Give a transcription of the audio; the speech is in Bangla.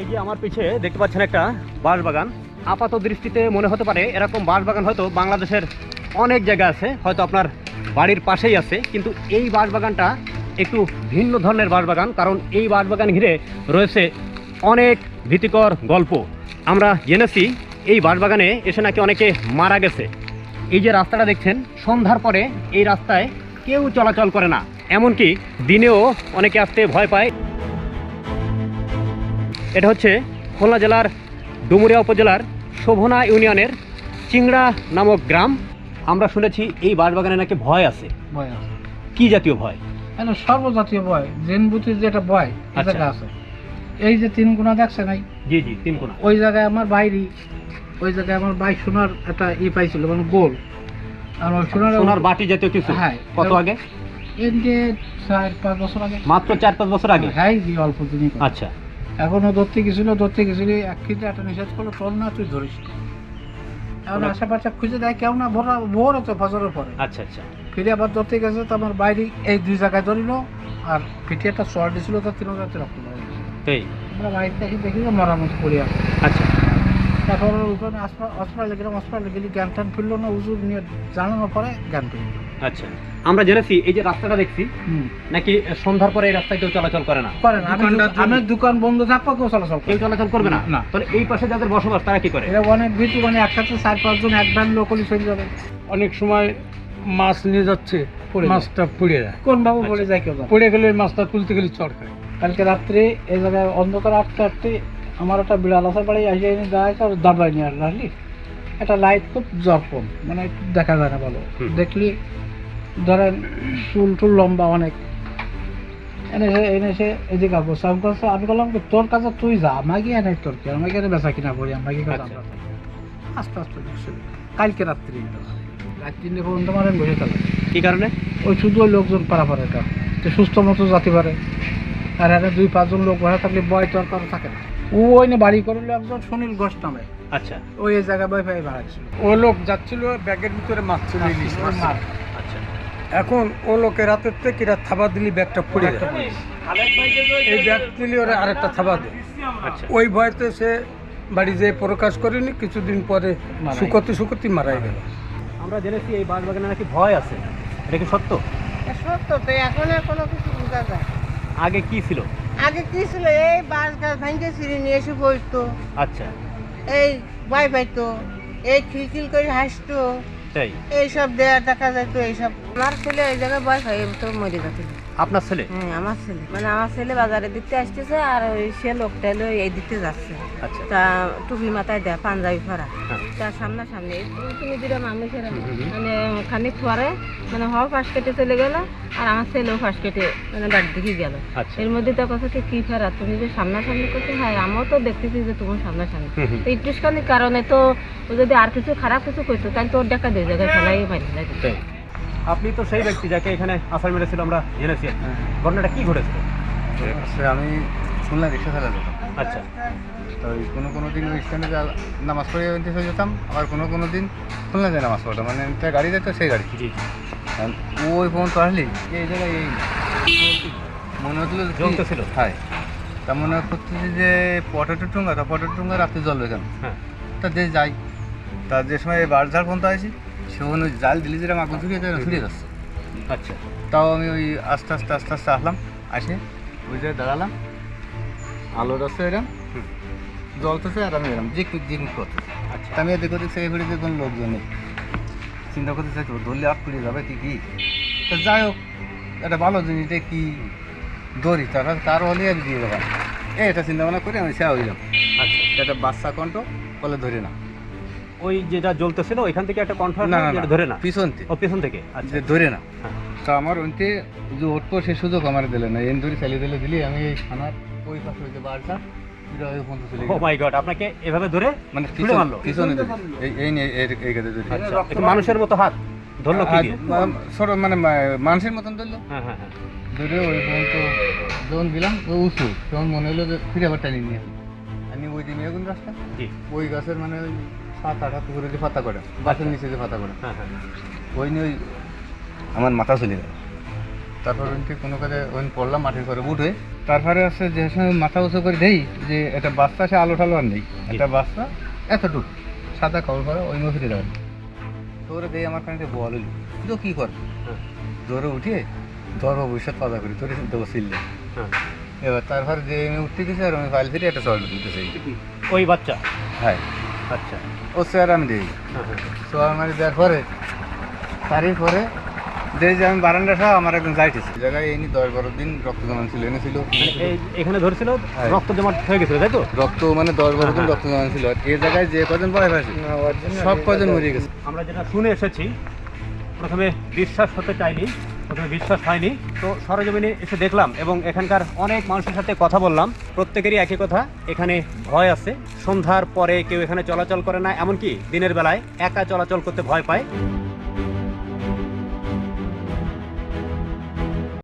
এই যে আমার পিছে দেখতে পাচ্ছেন একটা বাঁশবাগান। আপাত দৃষ্টিতে মনে হতে পারে এরকম বাঁশবাগান হয়তো বাংলাদেশের অনেক জায়গা আছে, হয়তো আপনার বাড়ির পাশেই আছে, কিন্তু এই বাঁশবাগানটা একটু ভিন্ন ধরনের বাঁশবাগান, কারণ এই বাঁশবাগান ঘিরে রয়েছে অনেক ভীতিকর গল্প। আমরা জেনেছি এই বাঁশবাগানে এসে নাকি অনেকে মারা গেছে। এই যে রাস্তাটা দেখছেন, সন্ধ্যার পরে এই রাস্তায় কেউ চলাচল করে না। এমনকি দিনেও অনেকে আসতে ভয় পায়। এটা হচ্ছে খুলনা জেলার ডুমুরিয়া উপজেলার শোভনা ইউনিয়নের চিংড়া নামক গ্রাম। আমরা শুনেছি এই বাঁশবাগানে নাকি ভয় আছে। ভয় আছে। কি জাতীয় ভয়? কেন সর্বজাতীয় ভয়। জেন বুথের যেটা ভয় আচ্ছা। এটা আছে। এই যে তিন গুণা দেখছে নাই জি জি তিন কোনা। ওই জায়গায় আমার বাইরে ওই জায়গায় আমার ভাই সোনার একটা ই পাইছিল মানে গোল। আর ওই সোনার সোনার বাটি জাতীয় কিছু? হ্যাঁ। কত আগে? এই যে চার পাঁচ বছর আগে। মাত্র চার পাঁচ বছর আগে? হ্যাঁ জি অল্প দিনই আচ্ছা। এখনও ধরতে গেছিল ধরতে গেছিল এক কেজি একটা নিষেধ করল চল না তুই ধরিস। এখন আশেপাশে খুঁজে দেয় কেউ না ভোর ভোর হতো ফজরের পরে। আচ্ছা আচ্ছা। ফিরে আবার ধরতে গেছে তো আমার বাইরে এই দুই জায়গায় ধরিল আর পিঠে একটা চর দিছিল তো তিন জায়গাতে রক্ত। এই। আমরা বাড়িতে দেখি দেখি যে মরার মতো আচ্ছা। তারপর ওখানে হসপিটালে গেলাম হসপিটালে গেলে জ্ঞান ট্যান ফিরলো না উজুর নিয়ে জানানোর পরে জ্ঞান ফিরল। আচ্ছা। আমরা জেনেছি এই যে রাস্তাটা দেখছি নাকি সন্ধ্যার পরে এই রাস্তায় কেউ চলাচল করে না? করেন আমি দোকানদার আমার দোকান বন্ধ থাকব কেউ চলাচল কেউ চলাচল করবে না? না। তাহলে এই পাশে যাদের বসবাস তারা কি করে? এরা অনেক ভিতু মানে একসাথে চার পাঁচজন এক ভ্যান লোকলি চলে যাবে। অনেক সময় মাছ নিয়ে যাচ্ছে পড়ে মাছটা পড়ে যায়। কোন বাবু আচ্ছা। বলে যায় কেউ পড়ে গেলে মাছটা তুলতে গেলে চড় খায়। কালকে রাত্রে এই জায়গায় অন্ধকার আটতে আটতে আমার একটা বিড়াল আসার বাড়ি আসে এনে দাঁড়াইছে আর দাঁড়ায় নিয়ে আসলি একটা লাইট খুব জরপন মানে দেখা যায় না ভালো। দেখলি ধরেন চুল টুল লম্বা অনেক। এনেছে এনেছে এদিকে বসে আমি বলছি, আমি বললাম তোর কাছে তুই যা আমাকে এনে তোর কি আমাকে এনে বেচা কিনা করি আমাকে আচ্ছা। আস্তে আস্তে কালকে রাত্রি। রাত তিনটে পর্যন্ত মারেন বসে থাকে কি কারণে? ওই শুধু ওই লোকজন পারাপার সুস্থ মতো যেতে পারে। আর এখানে দুই পাঁচজন লোক বসে থাকলে বয় তোর কারও থাকে না। ও ওই না বাড়ি করল একজন সুনীল ঘোষ নামে আচ্ছা। ওই এই জায়গায় বই ফাই ভাড়া ছিল ও লোক যাচ্ছিল ব্যাগের ভিতরে মাছ চলে ইলিশ মাছ। আচ্ছা। এখন ও লোকের হাতের থেকে এরা থাবা দিলি ব্যাগটা পড়ে এই ব্যাগ দিলি ওরা আরেকটা থাবা দেয় আচ্ছা। ওই ভয়তে সে বাড়ি যেয়ে প্রকাশ করেনি কিছুদিন পরে মারা শুকতি শুকতি মারাই গেল। আমরা জেনেছি এই বাঁশবাগানে নাকি ভয় আছে। এটা কি সত্য? সত্য তো এখন কোনো কিছু বোঝা যায় আগে কি ছিল? আগে কি ছিল? এই বাঁশ গাছ ভাঙতে ছিঁড়ে নিয়ে এসে বসতো। আচ্ছা। এই বাই পাইতো। এই খিলখিল করে হাসতো। তাই? এইসব দেয়া দেখা যেত এইসব। আমার ছেলে এই জায়গায় বয়স হয়ে তো মরে যাচ্ছে আপনার ছেলে? হ্যাঁ আমার ছেলে। মানে আমার ছেলে বাজারে দিতে আসতেছে আর ওই সে লোকটা এলো এই দিতে যাচ্ছে। আচ্ছা। তা টুপি মাথায় দেয় পাঞ্জাবি পরা। হ্যাঁ। তার সামনাসামনি তুমি দিলাম মানুষের। মানে খানিক পরে মানে হওয়া ফাঁস কেটে চলে গেল আর আমার ছেলেও ফাঁস কেটে মানে বাড়ির দিকে গেল। আচ্ছা। এর মধ্যে তো কথা কি ফেরা তুমি যে সামনাসামনি করছ? হ্যাঁ আমিও তো দেখতেছি যে তোমার সামনাসামনি। তো একটুখানি কারণে তো ও যদি আর কিছু খারাপ কিছু করতো তাহলে তোর দেখা দুই জায়গায় ফেলাই মারি লাগে আপনি তো সেই ব্যক্তি যাকে এখানে আসার মেরেছিল আমরা জেনেছি। ঘটনাটা কি ঘটেছিল? আমি শুনলাম রিক্সা চালা যেতাম আচ্ছা। তো ওই কোনো কোনো দিন ওই স্ট্যান্ডে যা নামাজ পড়ে যেতাম আবার কোনো কোনো দিন খুলনা যায় নামাজ পড়তাম মানে গাড়ি যেত সেই গাড়ি। ওই পর্যন্ত আসলি? এই জায়গায় এই মনে হচ্ছিল যে কি- জ্বলতেছিল? হ্যাঁ তা মনে করতেছি যে পটেটো টুঙ্গা তা পটেটো টুঙ্গা রাত্রে জ্বলবে কেন হ্যাঁ। তা যে যাই তা যে সময় বাড় ঝাড় পর্যন্ত আসি সেখানে ওই জাল দিলি যেরকম আগুন ধরিয়ে যায় ফিরে যাচ্ছে। আচ্ছা। তাও আমি ওই আস্তে আস্তে আস্তে আস্তে আসলাম আসে ওই জায়গায় দাঁড়ালাম আলোর আছে এরম। জ্বলতেছে আর আমি এরম যে জিনিস করতেছি। আচ্ছা। তা আমি এদিক ওদিক সেই ঘুরে কোনো লোকজন নেই। চিন্তা করতে চাইছি? ও ধরলে আপ পুড়ে যাবে কি কি তা যাই হোক একটা ভালো জিনিস যে কি দড়ি? তারা তার হলে আমি দিয়ে এই এটা চিন্তা ভাবনা করে আমি সে হইলাম। আচ্ছা। একটা বাচ্চা কণ্ঠ বলে ধরে না। ওই যেটা জ্বলতেছিল ওইখান থেকে একটা কণ্ঠ না ধরে না? পিছন থেকে ও পিছন থেকে? আচ্ছা। ধরে না। হ্যাঁ। তা আমার ওইতে যে উঠবো সে সুযোগ আমার দিলে না। এন ধরে চালিয়ে দিলে দিলি আমি এই থানার ওই পাশে ওই চলে ও মাই গড আপনাকে এভাবে ধরে মানে ছুঁড়ে মারলো? পিছনে এই এই এই- এই ধরে। আচ্ছা একটু মানুষের মতো হাত ধরলো কি ছোট মানে মানুষের মতন ধরলো। হ্যাঁ হ্যাঁ হ্যাঁ। ধরে ওই পর্যন্ত যখন দিলাম ও উঁচু। তখন মনে হলো যে ফিরে আবার টানিয়ে নিয়ে আমি ওই যে মেয়েগুন রাস্তা ওই গাছের মানে ওই সাত আট হাত করে যে পাতা করে গাছের নিচে যে পাতা করে। হ্যাঁ হ্যাঁ। ওই নিয়ে ওই আমার মাথা চলে গেল। তারপর ওইটি কোনো কাজে ওই পড়লাম মাটির ঘরে উঠে তারপরে হচ্ছে যে সময় মাথা উঁচু করে দেই যে এটা বাচ্চা সে আলো টালো আর নেই। একটা বাচ্চা এতটুকু সাদা খবর করে ওই মুখে দিলাম তোরে দেই আমার কাছে বল হইল। তো কি কর? হ্যাঁ। জোরে উঠিয়ে ধর্ম ভবিষ্যৎ পাতা করি তোর দেবো সিললে হ্যাঁ। এবার তারপরে যে আমি উঠতে গেছি আর আমি ফাইল ফিরে একটা চল দিতেছি ওই বাচ্চা? হ্যাঁ। আচ্ছা। ও স্যার আমি দিই। হ্যাঁ, হ্যাঁ। মারি দেওয়ার পরে তারিখ পরে দেই যে আমি বারান্দা সহ আমার যাইতেছি এই জায়গায় এনে দশ বারো দিন রক্ত জমান ছিল এনেছিল। মানে এই এখানে ধরছিল হ্যাঁ। রক্ত জমা হয়ে গেছিল তাই তো? রক্ত মানে দশ বারো দিন রক্ত জমান ছিল। এই জায়গায় যে কজন সব কজন মরে গেছে। আমরা যেটা শুনে এসেছি প্রথমে বিশ্বাস হতে চাইনি প্রথমে বিশ্বাস হয়নি। তো সরজমিনে এসে দেখলাম এবং এখানকার অনেক মানুষের সাথে কথা বললাম। প্রত্যেকেরই একই কথা এখানে ভয় আছে। সন্ধ্যার পরে কেউ এখানে চলাচল করে না এমনকি দিনের বেলায় একা চলাচল করতে ভয় পায়।